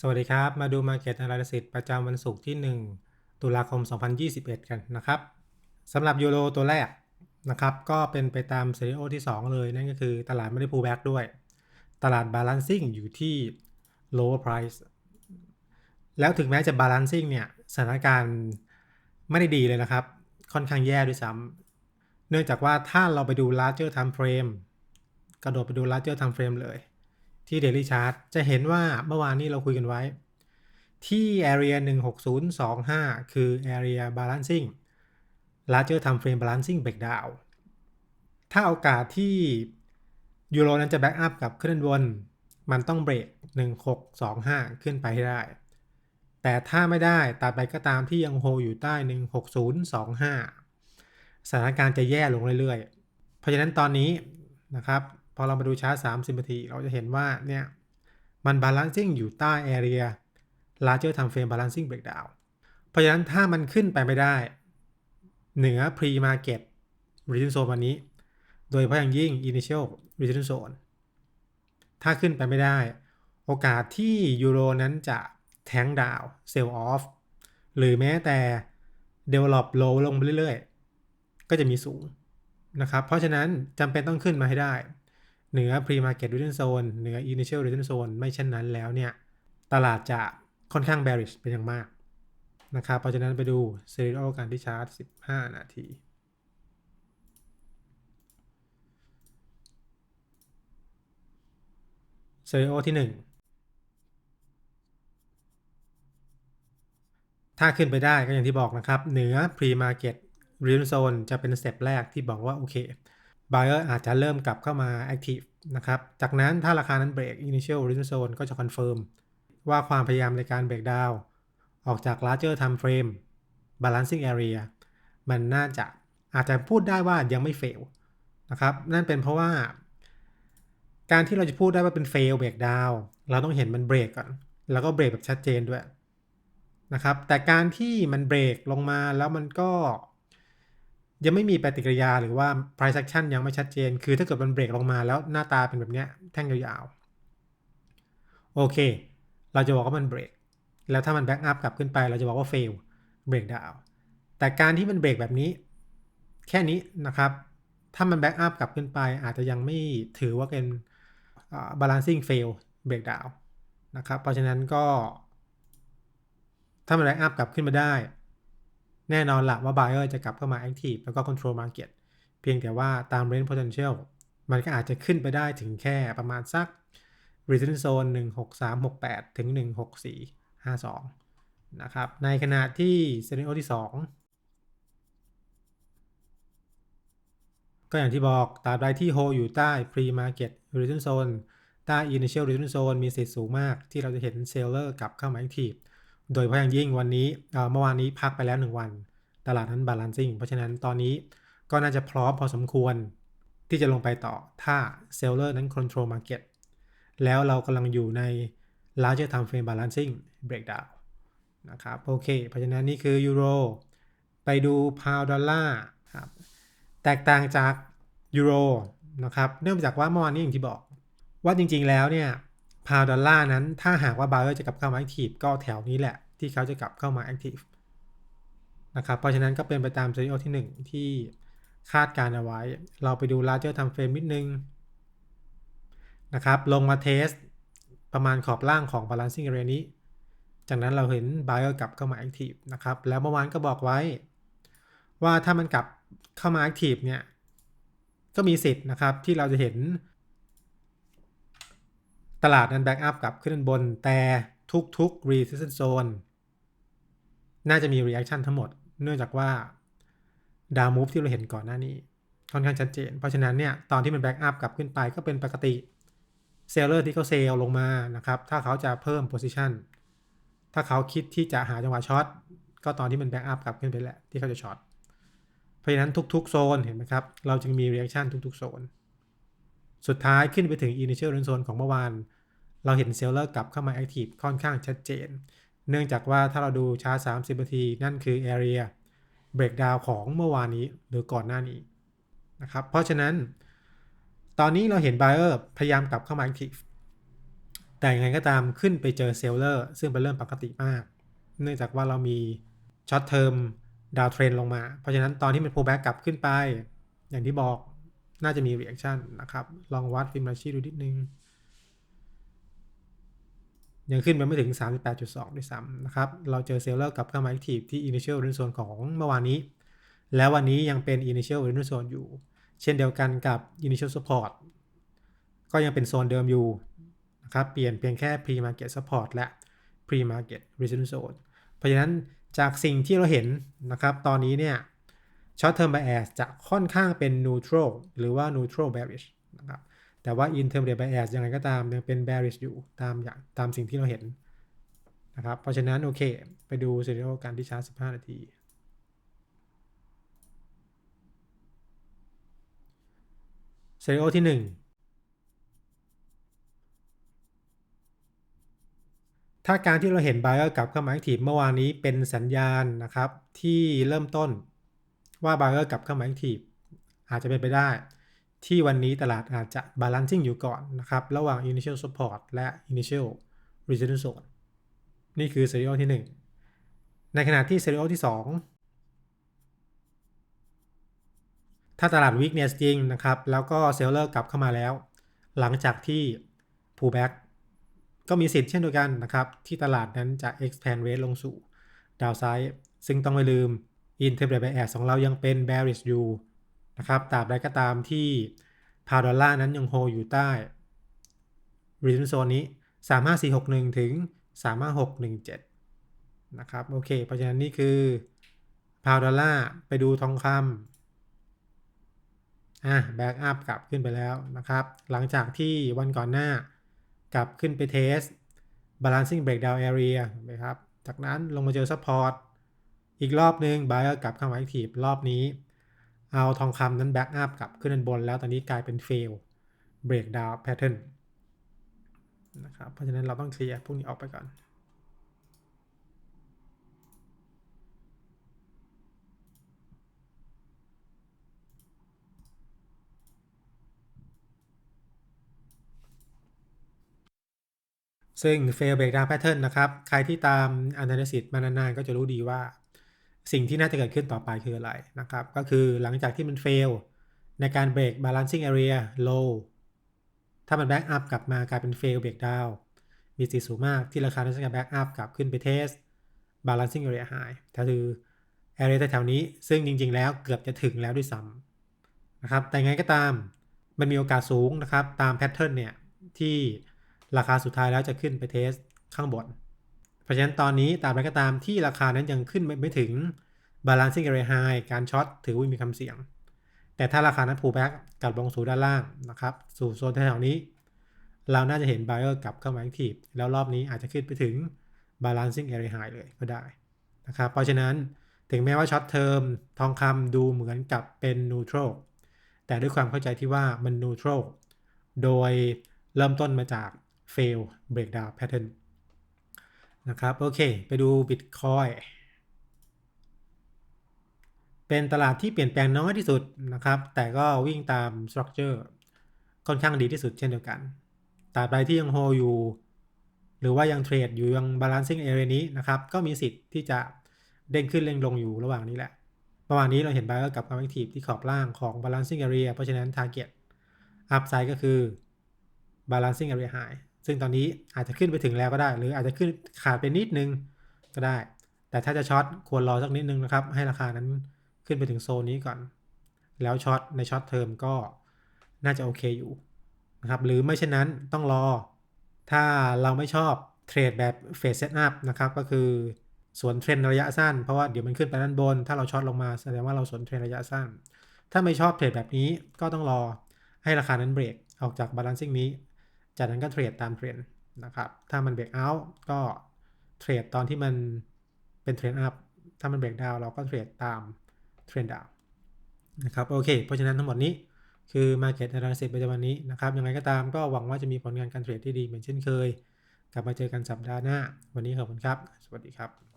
สวัสดีครับ มาดู Market Analysis ประจำวันศุกร์ที่ 1 ตุลาคม 2021 กันนะครับสำหรับยูโรตัวแรกนะครับ ก็เป็นไปตามเซีรีโอที่ 2 เลย นั่นก็คือตลาดไม่ได้ pull back ด้วย ตลาด balancing อยู่ที่ lower price แล้วถึงแม้จะ balancing เนี่ย สถานการณ์ไม่ได้ดีเลยนะครับ ค่อนข้างแย่ด้วยซ้ำเนื่องจากว่าถ้าเราไปดู larger time frame กระโดดไปดู larger time frame เลย ที่ Daily Chart จะเห็นว่าเมื่อวานนี้เราคุยกันไว้ ที่ Area 16025 คือ Area Balancing Larger Time Frame Balancing Breakdown ถ้าโอกาสที่ยูโรนั้นจะแบ็กอัพกับขึ้นบน มันต้องเบรก 1625 ขึ้นไปให้ได้ แต่ถ้าไม่ได้ตราบใดก็ตามที่ยังโฮอยู่ใต้ 16025 สถานการณ์จะแย่ลงเรื่อยๆ เพราะฉะนั้นตอนนี้นะครับ พอเรามาดูชาร์ต30นาที เราจะเห็นว่าเนี่ยมัน balancing อยู่ใต้ area larger time frame balancing breakdown เพราะฉะนั้นถ้ามันขึ้นไปไม่ได้ เหนือ pre market resistance zone วันนี้ โดยเฉพาะอย่างยิ่ง initial resistance zone ถ้าขึ้นไปไม่ได้ โอกาสที่ยูโรนั้นจะแทงดาว sell off หรือแม้แต่ develop low ลงไปเรื่อยๆ ก็จะมีสูงนะครับ เพราะฉะนั้นจำเป็นต้องขึ้นมาให้ได้ เหนือ pre market resistance zone เหนือ initial resistance zone ไม่เช่นนั้นแล้วเนี่ย ตลาดจะค่อนข้าง bearish เป็นอย่างมากนะครับเพราะฉะนั้นไปดู serial การที่ชาร์ต 15 นาที serial ที่ 1 ถ้าขึ้นไปได้ก็อย่างที่บอกนะครับ เหนือ pre market resistance zone จะเป็นสเต็ปแรกที่บอกว่า โอเค buyer อาจจะเริ่มกลับเข้ามา active นะครับ จากนั้นถ้าราคานั้นเบรก initial resistance zone ก็จะ confirm ว่าความพยายามในการเบรกดาวออกจาก larger time frame balancing area มันน่าจะอาจจะพูดได้ว่ายังไม่ fail นะครับ นั่นเป็นเพราะว่า การที่เราจะพูดได้ว่าเป็น fail break down เราต้องเห็นมันเบรกก่อน แล้วก็เบรกแบบชัดเจนด้วยนะครับ แต่การที่มันเบรกลงมาแล้วมันก็ ยังไม่มีปฏิกิริยาหรือว่า price action ยังไม่ชัดเจน คือถ้าเกิดมันเบรกลงมาแล้วหน้าตาเป็นแบบเนี้ยแท่งยาวๆ โอเค เราจะบอกว่ามันเบรก แล้วถ้ามันแบ็กอัพกลับขึ้นไป เราจะบอกว่า fail break down แต่การที่มันเบรกแบบนี้ แค่นี้นะครับ ถ้ามันแบ็กอัพกลับขึ้นไป อาจจะยังไม่ถือว่าเป็น balancing fail breakdown นะครับ เพราะฉะนั้นก็ ถ้ามันแบ็กอัพกลับขึ้นมาได้ แน่นอนละว่า buyer จะกลับเข้ามา active แล้วก็ control market เพียงแต่ว่าตาม range potential มันก็อาจจะขึ้นไปได้ถึงแค่ประมาณสัก resistance zone 16368 ถึง 16452 นะครับ ในขณะที่ scenario ที่ 2 ก็อย่างที่บอกตราบใดที่โฮอยู่ใต้ pre market resistance zone ใต้ initial resistance zone มีสิทธิ์สูงมากที่เราจะเห็น seller กลับเข้ามา active โดยเฉพาะอย่างยิ่งวันนี้เมื่อวานนี้พักไปแล้ว 1 วัน ตลาดนั้น balancing เพราะฉะนั้นตอนนี้ก็น่าจะพร้อมพอสมควรที่จะลงไปต่อถ้า seller นั้น control market แล้วเรากำลังอยู่ใน larger time frame balancing breakdown นะครับโอเค เพราะฉะนั้นนี่คือยูโรไปดูพาวดอลลาร์ครับแตกต่างจากยูโรนะครับเนื่องจากว่าเมื่อวานนี้อย่างที่บอกว่าจริงๆแล้วเนี่ย พาวดอลลาร์นั้นถ้าหากว่าบาเออร์จะกลับเข้ามา active ก็แถวนี้แหละที่เขาจะกลับเข้ามา active นะครับเพราะฉะนั้นก็เป็นไปตามซีรีโอที่ 1 ที่คาดการเอาไว้ เราไปดู larger time frame นิดนึงนะครับลงมาเทสประมาณขอบล่างของ balancing area นี้ จากนั้นเราเห็น buyer กลับเข้ามา active นะครับ แล้วเมื่อวานก็บอกไว้ ว่าถ้ามันกลับเข้ามา active เนี่ย ก็มีสิทธิ์นะครับที่เราจะเห็น ตลาดนั้น back up กลับขึ้นบนแต่ทุกๆ resistance zone น่าจะมี reaction ทั้งหมด เนื่องจากว่าดาวมูฟที่เราเห็นก่อนหน้านี้ ค่อนข้างชัดเจน เพราะฉะนั้นเนี่ยตอนที่มัน back up กลับขึ้นไปก็เป็นปกติเซลเลอร์ที่เขาเซลลงมานะครับถ้าเขาจะเพิ่ม position ถ้าเขาคิดที่จะหาจังหวะช็อตก็ตอนที่มันแบ็กอัพกลับขึ้นไปแหละที่เขาจะช็อตเพราะฉะนั้นทุกๆโซนเห็นไหมครับเราจึงมี reaction ทุกๆโซน สุดท้ายขึ้นไปถึง initial run zone ของเมื่อวาน เราเห็นเซลเลอร์กลับเข้ามา active ค่อนข้างชัดเจน เนื่องจากว่าถ้าเราดูชาร์ต30นาที นั่นคือ area breakdown ของเมื่อวานนี้หรือก่อนหน้านี้นะครับเพราะฉะนั้น ตอนนี้เราเห็น buyer พยายามกลับเข้ามา active แต่ยังไงก็ตามขึ้นไปเจอเซลเลอร์ซึ่งเป็นเรื่องปกติมาก เนื่องจากว่าเรามีช็อตเทอมดาวเทรนลงมา เพราะฉะนั้นตอนที่มัน pull back กลับขึ้นไป อย่างที่บอก น่าจะมี reaction นะครับ ลองวัดฟิมราชีดูนิดนึง ยังขึ้นไปไม่ถึง 38.2 ด้วยซ้ำนะครับ เราเจอเซลเลอร์กลับเข้ามา active ที่ initial r e n zone ของเมื่อวานนี้ แล้ววันนี้ยังเป็น initial r e n zone อยู่ เช่นเดียวกันกับ initial support ก็ยังเป็นโซนเดิมอยู่นะครับ เปลี่ยนเพียงแค่ pre market support และ pre market resistance zone เพราะฉะนั้นจากสิ่งที่เราเห็นนะครับ ตอนนี้เนี่ย short term bias จะค่อนข้างเป็น neutral หรือว่า neutral bearish นะครับ แต่ว่า intermediate bias ยังไงก็ตามยังเป็น bearish อยู่ตามอย่างตามสิ่งที่เราเห็นนะครับ เพราะฉะนั้นโอเค ไปดูซีเรียลการที่ชาร์จ 15 นาที ซีเรียลที่ 1 ถ้าการที่เราเห็น buyer กลับเข้ามา active เมื่อวานนี้เป็นสัญญาณนะครับ ที่เริ่มต้น ว่า buyer กลับเข้ามา active อาจจะเป็นไปได้ ที่วันนี้ตลาดอาจจะ balancing อยู่ก่อนนะครับ ระหว่าง initial support และ initial resistance zone นี่คือ serial ที่ 1 ในขณะที่ serial ที่ 2 ถ้าตลาด weakness จริงนะครับ แล้วก็ seller กลับเข้ามาแล้ว หลังจากที่ pullback ก็มีสิทธิ์เช่นเดียวกันนะครับ ที่ตลาดนั้นจะ expand rate ลงสู่ downside ซึ่งต้องไม่ลืม intermediate bias ของเรายังเป็น bearish อยู่นะครับตราบใดก็ตามที่พาวดอลลาร์นั้นยังโฮอยู่ใต้ resistance zone นี้ 35461 ถึง 35617 นะครับ โอเค เพราะฉะนั้นนี่คือพาวดอลลาร์ไปดูทองคำอะแบ็กอัพกลับขึ้นไปแล้วนะครับ หลังจากที่วันก่อนหน้ากลับขึ้นไปเทส balancing breakdown area นะครับ จากนั้นลงมาเจอ support อีกรอบนึง buyer กลับเข้ามา active รอบนี้ เอาทองคำนั้น back up กลับขึ้นด้านบน แล้วตอนนี้กลายเป็น fail breakdown pattern นะครับ เพราะฉะนั้นเราต้องเคลียร์พวกนี้ออกไปก่อนซึ่ง fail breakdown pattern นะครับ ใครที่ตาม analysis มานานๆ ก็จะรู้ดีว่า สิ่งที่น่าจะเกิดขึ้นต่อไปคืออะไรนะครับ ก็คือหลังจากที่มัน fail ในการ break balancing area low ถ้ามัน back up กลับมากลายเป็น fail breakdown มีสิทธิ์สูงมากที่ราคานั้นจะ back up กลับขึ้นไป test balancing area high ถ้าคือ area แถวๆนี้ซึ่งจริง ๆ แล้วเกือบจะถึงแล้วด้วยซ้ำนะครับ แต่ไงก็ตามมันมีโอกาสสูงนะครับ ตาม pattern เนี่ย ที่ราคาสุดท้ายแล้วจะขึ้นไปเทสข้างบน เพราะฉะนั้นตอนนี้ตามไรก็ตามที่ราคานั้นยังขึ้นไม่ถึง balancing area high การช็อตถือว่ามีความเสี่ยง แต่ถ้าราคานั้น pullback กลับลงสู่ด้านล่างนะครับ สู่โซนแถวนี้ เราน่าจะเห็น buyer กลับเข้ามา active แล้วรอบนี้อาจจะขึ้นไปถึง balancing area high เลยก็ได้นะครับ เพราะฉะนั้นถึงแม้ว่าช็อตเทอมทองคำดูเหมือนกับเป็น neutral แต่ด้วยความเข้าใจที่ว่ามัน neutral โดยเริ่มต้นมาจาก fail breakdown pattern นะครับ โอเค ไปดู Bitcoin เป็นตลาดที่เปลี่ยนแปลงน้อยที่สุดนะครับ แต่ก็วิ่งตาม structure ค่อนข้างดีที่สุดเช่นเดียวกันตราบใดที่ยังโฮอยู่ หรือว่ายังเทรดอยู่ยัง balancing area นี้นะครับ ก็มีสิทธิ์ที่จะเด้งขึ้นเด้งลงอยู่ระหว่างนี้แหละเมื่อวานนี้เราเห็น buyer กับ active ที่ขอบล่างของ balancing area เพราะฉะนั้น target upside ก็คือ balancing area high ซึ่งตอนนี้อาจจะขึ้นไปถึงแล้วก็ได้ หรืออาจจะขึ้นขาดไปนิดนึงก็ได้ แต่ถ้าจะช็อตควรรอสักนิดนึงนะครับ ให้ราคานั้นขึ้นไปถึงโซนนี้ก่อน แล้วช็อตในช็อตเทอมก็น่าจะโอเคอยู่นะครับ หรือไม่เช่นนั้นต้องรอ ถ้าเราไม่ชอบเทรดแบบเฟสเซตอัพนะครับ ก็คือสวนเทรนระยะสั้น เพราะว่าเดี๋ยวมันขึ้นไปด้านบน ถ้าเราช็อตลงมาแสดงว่าเราสวนเทรนระยะสั้น ถ้าไม่ชอบเทรดแบบนี้ก็ต้องรอให้ราคานั้นเบรกออกจากบาลานซิ่งนี้ จากนั้นก็เทรดตามเทรนนะครับ ถ้ามันเบรกเอาท์ก็เทรดตอนที่มันเป็นเทรนอัพ ถ้ามันเบรกดาวเราก็เทรดตามเทรนดาวนะครับโอเค เพราะฉะนั้นทั้งหมดนี้คือ Market Analysis ประจำวันนี้นะครับ ยังไงก็ตามก็หวังว่าจะมีผลงานการเทรดที่ดีเหมือนเช่นเคย กลับมาเจอกันสัปดาห์หน้า วันนี้ขอบคุณครับ สวัสดีครับ